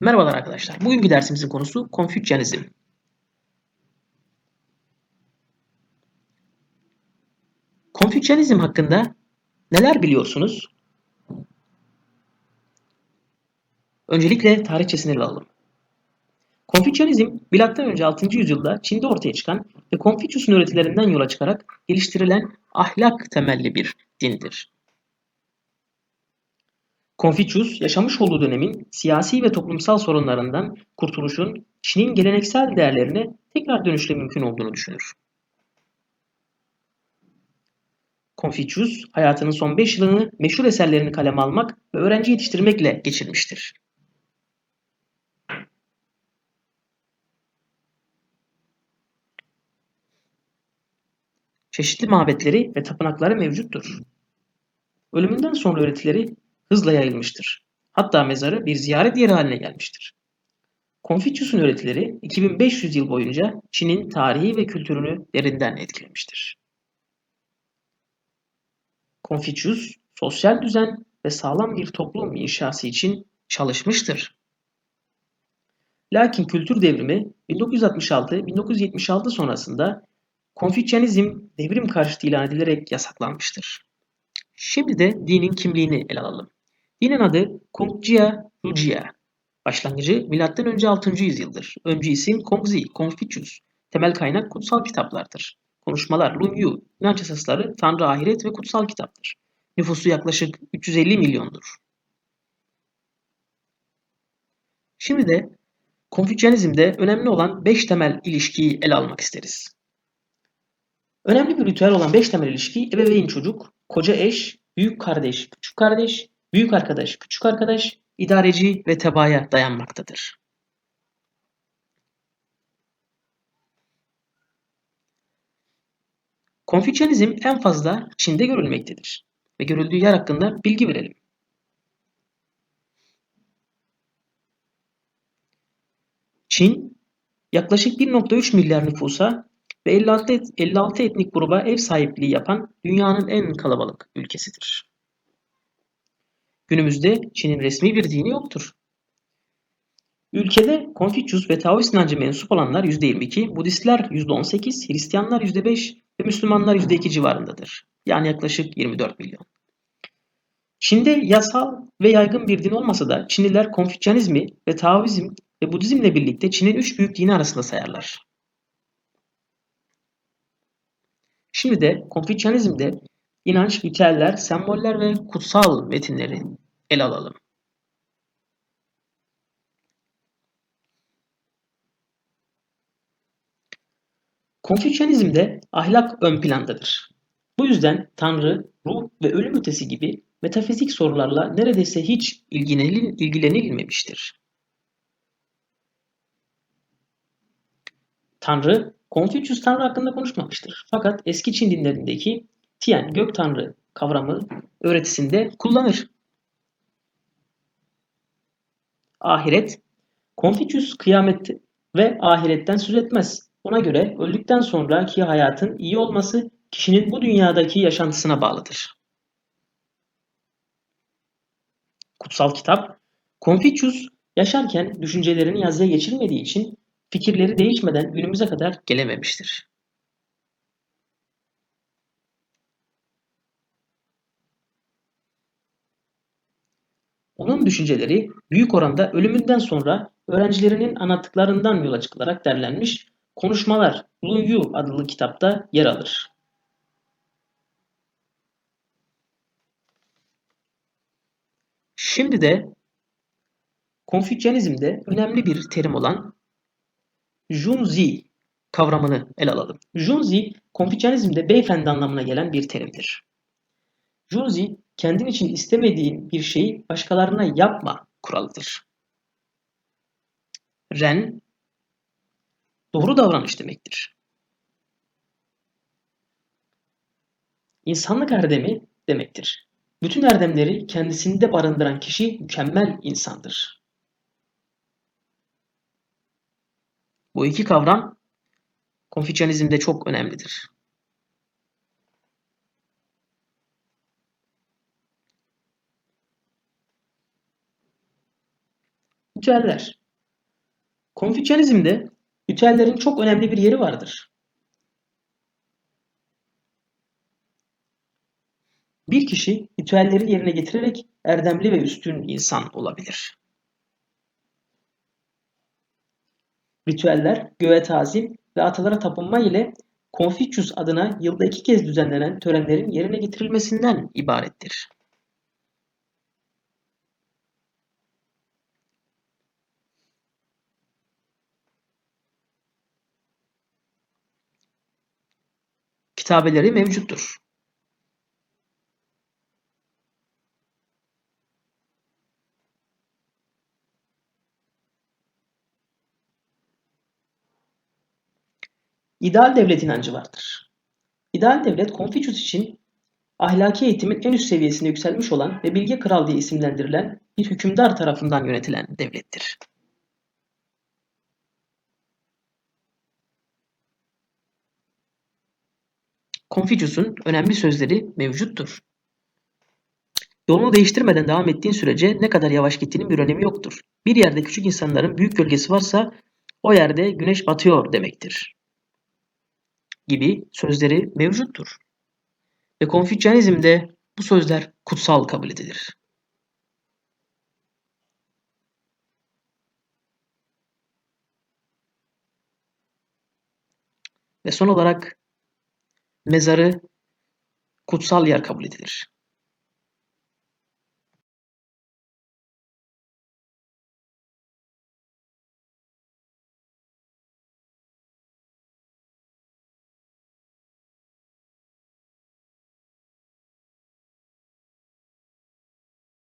Merhabalar arkadaşlar. Bugünkü dersimizin konusu Konfüçyanizm. Konfüçyanizm hakkında neler biliyorsunuz? Öncelikle tarihçesini ele alalım. Konfüçyanizm, M.Ö. 6. yüzyılda Çin'de ortaya çıkan ve Konfüçyus'un öğretilerinden yola çıkarak geliştirilen ahlak temelli bir dindir. Konfüçyüs, yaşamış olduğu dönemin siyasi ve toplumsal sorunlarından kurtuluşun Çin'in geleneksel değerlerine tekrar dönüşle mümkün olduğunu düşünür. Konfüçyüs, hayatının son 5 yılını meşhur eserlerini kaleme almak ve öğrenci yetiştirmekle geçirmiştir. Çeşitli mabetleri ve tapınakları mevcuttur. Ölümünden sonra öğretileri hızla yayılmıştır. Hatta mezarı bir ziyaret yeri haline gelmiştir. Konfüçyüs'ün öğretileri 2500 yıl boyunca Çin'in tarihi ve kültürünü derinden etkilemiştir. Konfüçyüs, sosyal düzen ve sağlam bir toplum inşası için çalışmıştır. Lakin kültür devrimi 1966-1976 sonrasında Konfüçyanizm devrim karşıtı ilan edilerek yasaklanmıştır. Şimdi de dinin kimliğini ele alalım. Dinin adı Kongjiya Rujia. Başlangıcı M.Ö. 6. yüzyıldır. Öncü isim Kongzi, Confucius. Temel kaynak kutsal kitaplardır. Konuşmalar Lun Yu, inanç esasları, Tanrı ahiret ve kutsal kitaptır. Nüfusu yaklaşık 350 milyondur. Şimdi de Konfüçyanizmde önemli olan 5 temel ilişkiyi ele almak isteriz. Önemli bir ritüel olan 5 temel ilişki ebeveyn çocuk, koca eş, büyük kardeş, küçük kardeş, büyük arkadaş, küçük arkadaş, idareci ve tebaaya dayanmaktadır. Konfüçyanizm en fazla Çin'de görülmektedir ve görüldüğü yer hakkında bilgi verelim. Çin yaklaşık 1.3 milyar nüfusa ve 56, 56 etnik gruba ev sahipliği yapan dünyanın en kalabalık ülkesidir. Günümüzde Çin'in resmi bir dini yoktur. Ülkede Konfüçyüs ve Taoist inancı mensup olanlar %22, Budistler %18, Hristiyanlar %5 ve Müslümanlar %2 civarındadır. Yani yaklaşık 24 milyon. Çin'de yasal ve yaygın bir din olmasa da Çinliler Konfüçyanizmi ve Taoizm ve Budizmle birlikte Çin'in üç büyük dini arasında sayarlar. Şimdi de Konfüçyanizm'de inanç, ritüeller, semboller ve kutsal metinleri ele alalım. Konfüçyanizmde ahlak ön plandadır. Bu yüzden Tanrı, ruh ve ölüm ötesi gibi metafizik sorularla neredeyse hiç ilgilenilmemiştir. Tanrı, Konfüçyüs Tanrı hakkında konuşmamıştır. Fakat eski Çin dinlerindeki Tian, gök tanrı kavramı öğretisinde kullanır. Ahiret, Konfüçyüs kıyamet ve ahiretten söz etmez. Ona göre öldükten sonraki hayatın iyi olması kişinin bu dünyadaki yaşantısına bağlıdır. Kutsal kitap, Konfüçyüs yaşarken düşüncelerini yazıya geçirmediği için fikirleri değişmeden günümüze kadar gelememiştir. Onun düşünceleri büyük oranda ölümünden sonra öğrencilerinin anlattıklarından yola çıkılarak derlenmiş Konuşmalar Lun Yu adlı kitapta yer alır. Şimdi de Konfüçyanizmde önemli bir terim olan Junzi kavramını ele alalım. Junzi, Konfüçyanizmde beyefendi anlamına gelen bir terimdir. Junzi, kendin için istemediğin bir şeyi başkalarına yapma kuralıdır. Ren, doğru davranış demektir. İnsanlık erdemi demektir. Bütün erdemleri kendisinde barındıran kişi mükemmel insandır. Bu iki kavram Konfüçyanizmde çok önemlidir. Ritüeller. Konfüçyanizmde ritüellerin çok önemli bir yeri vardır. Bir kişi ritüelleri yerine getirerek erdemli ve üstün insan olabilir. Ritüeller, göğe tazim ve atalara tapınma ile Konfüçyüs adına yılda iki kez düzenlenen törenlerin yerine getirilmesinden ibarettir. Kitabeleri mevcuttur. İdeal devlet inancı vardır. İdeal devlet Konfüçyüs için ahlaki eğitimin en üst seviyesine yükselmiş olan ve bilge kral diye isimlendirilen bir hükümdar tarafından yönetilen devlettir. Konfüçyüs'ün önemli sözleri mevcuttur. Yolunu değiştirmeden devam ettiğin sürece ne kadar yavaş gittiğinin bir önemi yoktur. Bir yerde küçük insanların büyük gölgesi varsa o yerde güneş batıyor demektir. Gibi sözleri mevcuttur. Ve Konfüçyanizmde bu sözler kutsal kabul edilir. Ve son olarak mezarı kutsal yer kabul edilir.